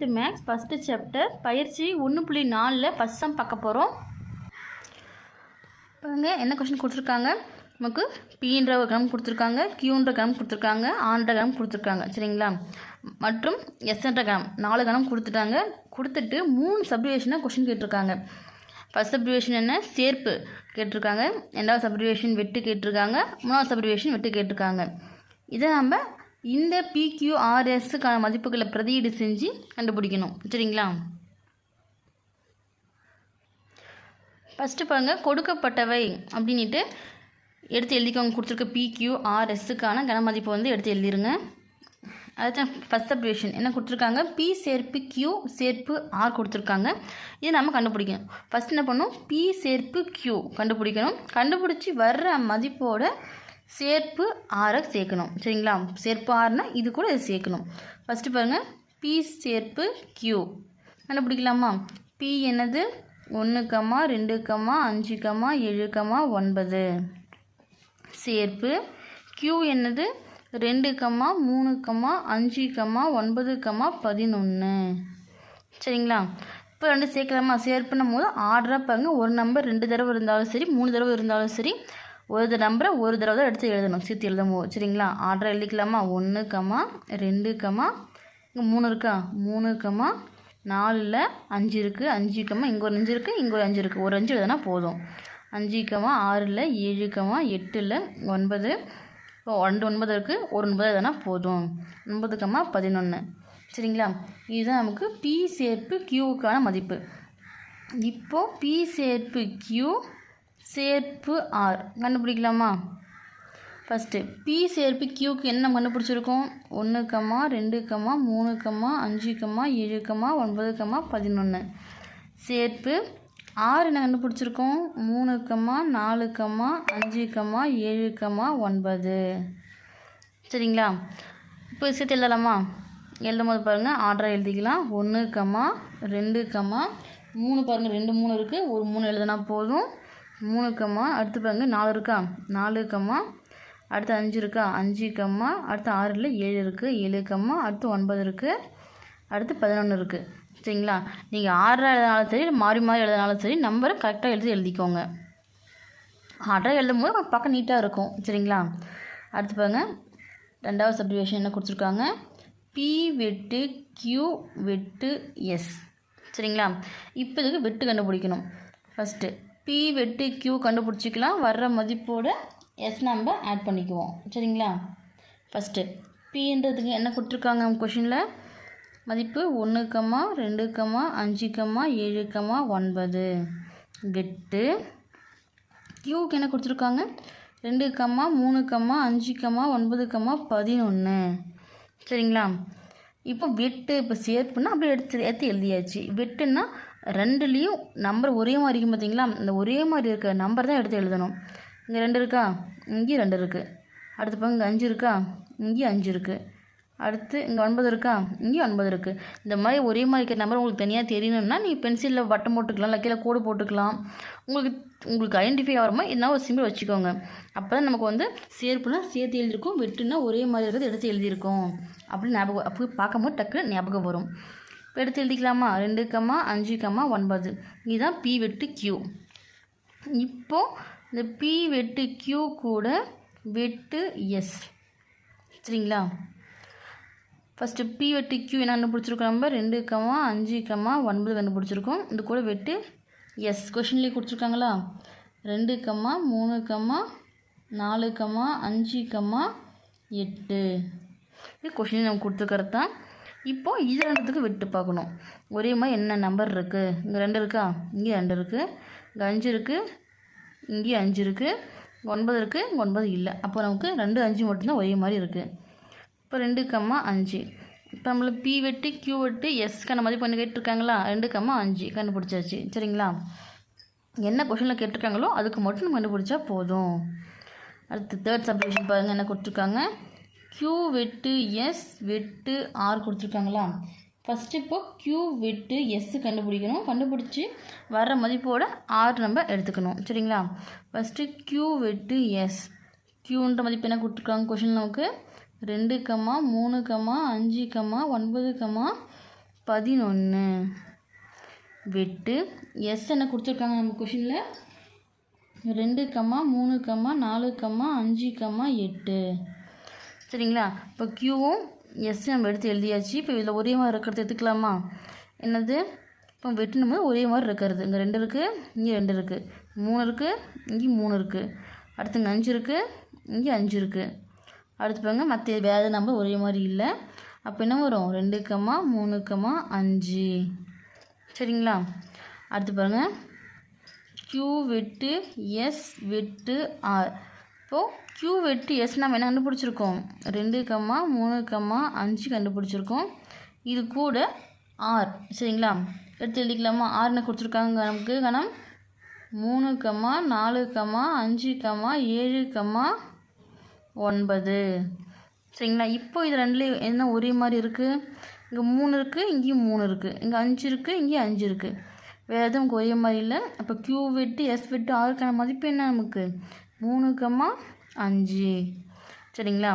Tenth maths first chapter பயிற்சி ஒன்று புள்ளி நாலில் ஃபஸ்ட் சம் பார்க்க போகிறோம் பாருங்க என்ன கொஷின் கொடுத்துருக்காங்க? நமக்கு பீன்ற ஒரு கிராம் கொடுத்துருக்காங்க கியூன்ற கிராம் கொடுத்துருக்காங்க ஆன்ற கிராம் கொடுத்துருக்காங்க சரிங்களா? மற்றும் எஸ்என்ற கிராம் நாலு கிராம் கொடுத்துட்டாங்க. கொடுத்துட்டு மூணு சப்டிவேஷனாக கொஷின் கேட்டிருக்காங்க. ஃபஸ்ட் சப்டிவேஷன் என்ன? சேர்ப்பு கேட்டிருக்காங்க. ரெண்டாவது சப்டிவேஷன் வெட்டு கேட்டிருக்காங்க. மூணாவது சப்டிவேஷன் வெட்டு கேட்டிருக்காங்க. இதை நம்ம இந்த பிக்யூஆர்எஸ்க்கான மதிப்புகளை பிரதியீடு செஞ்சு கண்டுபிடிக்கணும். சரிங்களா? ஃபஸ்ட்டு பாருங்கள் கொடுக்கப்பட்டவை அப்படின்ட்டு எடுத்து எழுதிக்கோங்க. கொடுத்துருக்க பிக்யூஆர்எஸ்ஸுக்கான கன மதிப்பு வந்து எடுத்து எழுதிருங்க. அதுதான் ஃபஸ்ட் அப்ரேஷன் என்ன கொடுத்துருக்காங்க? பி சேர்ப்பு கியூ சேர்ப்பு ஆர் கொடுத்துருக்காங்க. இதை நம்ம கண்டுபிடிக்கணும். ஃபஸ்ட் என்ன பண்ணணும்? பி சேர்ப்பு கியூ கண்டுபிடிக்கணும். கண்டுபிடிச்சி வர்ற மதிப்போட சேர்ப்பு ஆரை சேர்க்கணும். சரிங்களா? சேர்ப்பு ஆறுனா இது கூட இதை சேர்க்கணும். ஃபஸ்ட்டு பாருங்கள் பி சேர்ப்பு கியூ கண்டுபிடிக்கலாமா? பி என்னது? ஒன்று கம்மா ரெண்டு கம்மா அஞ்சு கம்மா ஏழு கம்மா ஒன்பது. சேர்ப்பு கியூ என்னது? ரெண்டு கம்மா மூணு கம்மா அஞ்சு கம்மா ஒன்பது கம்மா பதினொன்று சரிங்களா? இப்போ ரெண்டு சேர்க்கலாமா? சேர்ப்புன்னும் போது ஆர்டராக பாருங்கள் ஒரு நம்பர் ரெண்டு தடவை இருந்தாலும் சரி மூணு தடவை இருந்தாலும் சரி ஒரு நம்பரை ஒரு தடவை தான் எடுத்து எழுதணும். சேர்த்து எழுதும் போது சரிங்களா? ஆர்டரை எழுதிக்கலாமா? ஒன்று கம்மா ரெண்டு கம்மா இங்கே மூணு இருக்கா? மூணு கம்மா நாலில் அஞ்சு இருக்குது அஞ்சு கம்மா இங்கே ஒரு அஞ்சு இருக்குது இங்கே ஒரு அஞ்சு இருக்குது ஒரு அஞ்சு எழுதுனா போதும். அஞ்சு கம்மா ஆறில் ஏழு கம்மா எட்டில் ஒன்பது. இப்போ ரெண்டு ஒன்பது இருக்குது ஒரு ஒன்பது எதுனா போதும். ஒன்பது கம்மா பதினொன்று சரிங்களா? இதுதான் நமக்கு பி சேர்ப்பு கியூவுக்கான மதிப்பு. இப்போது பி சேர்ப்பு கியூ சேர்ப்பு ஆர். கண்டுபிடிக்கலாமா? ஃபஸ்ட்டு பி சேர்ப்பு கியூக்கு என்ன கண்டுபிடிச்சிருக்கோம்? ஒன்று கம்மா ரெண்டு கம்மா மூணு கம்மா அஞ்சு கம்மா ஏழு கம்மா ஒன்பது கம்மா பதினொன்று சேர்ப்பு ஆறு என்ன கண்டுபிடிச்சிருக்கோம்? மூணு கம்மா நாலு கம்மா அஞ்சு கம்மா ஏழு கம்மா ஒன்பது. சரிங்களா? இப்போ சேர்த்து எழுதலாமா? எழுதும் போது பாருங்கள் ஆர்டராக எழுதிக்கலாம். ஒன்று கம்மா ரெண்டு கம்மா மூணு பாருங்கள் ரெண்டு மூணு இருக்குது ஒரு மூணு எழுதுனா போதும். மூணு கம்மா அடுத்து பாருங்கள் நாலு இருக்கா? நாலு கம்மா அடுத்து அஞ்சு இருக்கா? அஞ்சு கம்மா அடுத்து ஆறில் ஏழு இருக்குது ஏழு கம்மா அடுத்து ஒன்பது இருக்குது அடுத்து பதினொன்று இருக்குது சரிங்களா? நீங்கள் ஆறரை எழுதினாலும் சரி மாறி மாறி எழுதினாலும் சரி நம்பரை கரெக்டாக எழுதி எழுதிக்கோங்க. ஆர்டராக எழுதும் போது பக்கம் நீட்டாக இருக்கும். சரிங்களா? அடுத்து பாருங்க. ரெண்டாவது சப்டிவேஷன் என்ன கொடுத்துருக்காங்க? பி வெட்டு கியூ வெட்டு எஸ் சரிங்களா? இப்போ இதுக்கு வெட்டு கண்டுபிடிக்கணும். ஃபஸ்ட்டு பி வெட்டு கியூ கண்டுபிடிச்சிக்கலாம். வர்ற மதிப்போட எஸ் நம்ம ஆட் பண்ணிக்குவோம். சரிங்களா? ஃபஸ்ட்டு பின்றதுக்கு என்ன கொடுத்துருக்காங்க கொஷினில் மதிப்பு ஒன்று கம்மா ரெண்டு கம்மா அஞ்சு கம்மா ஏழு கம்மா ஒன்பது. வெட்டு கியூக்கு என்ன கொடுத்துருக்காங்க? ரெண்டு கம்மா மூணு கம்மா அஞ்சு கம்மா ஒன்பது கம்மா பதினொன்று சரிங்களா? இப்போ வெட்டு இப்போ சேர்ப்புன்னா அப்படியே எடுத்து எடுத்து எழுதியாச்சு. வெட்டுன்னா ரெண்டுலேயும் நம்பர் ஒரே மாதிரி இருக்கும் பார்த்தீங்களா இந்த ஒரே மாதிரி இருக்க நம்பர் தான் எடுத்து எழுதணும். இங்கே ரெண்டு இருக்கா? இங்கேயும் ரெண்டு இருக்குது அடுத்து பாருங்க இங்கே அஞ்சு இருக்கா? இங்கேயும் அஞ்சு இருக்குது அடுத்து இங்கே ஒன்பது இருக்கா? இங்கேயும் ஒன்பது இருக்குது இந்த மாதிரி ஒரே மாதிரி இருக்கிற நம்பர் உங்களுக்கு தனியாக தெரியணும்னா நீங்கள் பென்சிலில் வட்டம் போட்டுக்கலாம் இல்லை கீழே கோடு போட்டுக்கலாம். உங்களுக்கு உங்களுக்கு ஐடென்டிஃபை ஆகிற மாதிரி என்ன ஒரு சிம்பிள் வச்சுக்கோங்க. அப்போ தான் நமக்கு வந்து சேர்ப்புனா சேர்த்து எழுதியிருக்கோம் வெட்டுனா ஒரே மாதிரி இருக்கிறது எடுத்து எழுதியிருக்கோம். அப்படின்னு ஞாபகம் அப்போ பார்க்கும்போது டக்குன்னு ஞாபகம் வரும். இப்போ எடுத்து எழுதிக்கலாமா? ரெண்டு கம்மா அஞ்சு கம்மா ஒன்பது. இதுதான் பி வெட்டு கியூ இப்போது இந்த பி வெட்டு கியூ கூட வெட்டு எஸ் சரிங்களா? ஃபஸ்ட்டு பி வெட்டு கியூ என்ன கண்டுபிடிச்சிருக்கோம் நம்ம? ரெண்டு கம்மா அஞ்சு கம்மா ஒன்பது கண்டுபிடிச்சிருக்கோம். இது கூட வெட்டு எஸ் கொஷின்லேயே கொடுத்துருக்காங்களா? ரெண்டு கம்மா மூணு கம்மா நாலு கம்மா அஞ்சு கம்மா எட்டு. இது கொஷின் நம்ம கொடுத்துக்கிறது தான் இப்போது இது ரெண்டுத்துக்கு விட்டு பார்க்கணும். ஒரே மாதிரி என்ன நம்பர் இருக்குது இங்கே ரெண்டு இருக்கா? இங்கே ரெண்டு இருக்குது இங்கே அஞ்சு இருக்குது இங்கேயும் அஞ்சு இருக்குது ஒன்பது இருக்குது ஒன்பது இல்லை. அப்போ நமக்கு ரெண்டு அஞ்சு மட்டும்தான் ஒரே மாதிரி இருக்குது இப்போ ரெண்டு கம்மா அஞ்சு. இப்போ நம்மளுக்கு பி வெட்டு கியூ வெட்டு எஸ்க்கான மதிப்பு பண்ணி கேட்டிருக்காங்களா? ரெண்டு கம்மா அஞ்சு. கண்டுபிடிச்சாச்சு. சரிங்களா? என்ன கொஷனில் கேட்டிருக்காங்களோ அதுக்கு மட்டும் நம்ம கண்டுபிடிச்சா போதும். அடுத்து தேர்ட் சப்டிவிஷன் பாருங்கள் என்ன கொடுத்துருக்காங்க? க்யூ வெட்டு எஸ் வெட்டு ஆர் கொடுத்துருக்காங்களா? ஃபஸ்ட்டு இப்போ க்யூ வெட்டு எஸ் கண்டுபிடிக்கணும். கண்டுபிடிச்சி வர்ற மதிப்போட ஆர் நம்ம எடுத்துக்கணும். சரிங்களா? ஃபஸ்ட்டு க்யூ வெட்டு எஸ் க்யூன்ற மதிப்பு என்ன கொடுத்துருக்காங்க கொஷின் நமக்கு? ரெண்டு கம்மா மூணு கம்மா அஞ்சு கம்மா ஒன்பது கம்மா பதினொன்று வெட்டு எஸ் என்ன கொடுத்துருக்காங்க நம்ம கொஷினில் ரெண்டு கம்மா மூணு கம்மா நாலு கம்மா அஞ்சு கம்மா எட்டு. சரிங்களா? இப்போ க்யூவும் எஸ் நம்ம எடுத்து எழுதியாச்சு. இப்போ இதில் ஒரே மாதிரி இருக்கிறது எடுத்துக்கலாமா? என்னது? இப்போ வெட்டினும் போது ஒரே மாதிரி இருக்கிறது. இங்கே ரெண்டு இருக்குது இங்கே ரெண்டு இருக்குது மூணு இருக்குது இங்கே மூணு இருக்குது அடுத்து இங்கே அஞ்சு இருக்குது இங்கே அஞ்சு இருக்குது அடுத்து பாருங்க மற்ற வேறு நம்பர் ஒரே மாதிரி இல்லை. அப்போ என்ன வரும்? ரெண்டு கம்மா மூணு கம்மா அஞ்சு. சரிங்களா? அடுத்து பாருங்கள் க்யூ வெட்டு எஸ் வெட்டு ஆர் இப்போது க்யூ வெட்டு எஸ் நம்ம என்ன கண்டுபிடிச்சிருக்கோம்? ரெண்டு கம்மா மூணு கம்மா அஞ்சு கண்டுபிடிச்சிருக்கோம். இது கூட ஆர் சரிங்களா? எடுத்து எழுதிக்கலாமா? ஆறுன்னு கொடுத்துருக்காங்க நமக்கு கணம். மூணு கம்மா நாலு கம்மா அஞ்சு கம்மா ஏழு கம்மா ஒன்பது. சரிங்களா? இப்போ இது ரெண்டுலேயும் என்ன ஒரே மாதிரி இருக்குது இங்கே மூணு இருக்குது இங்கேயும் மூணு இருக்குது இங்கே அஞ்சு இருக்குது இங்கேயும் அஞ்சு இருக்குது வேறு எதுவும் ஒரே மாதிரி இல்லை. அப்போ க்யூ வெட்டு எஸ் வெட்டு ஆறுக்கான மதிப்பு என்ன நமக்கு? மூணு கம்மா அஞ்சு. சரிங்களா?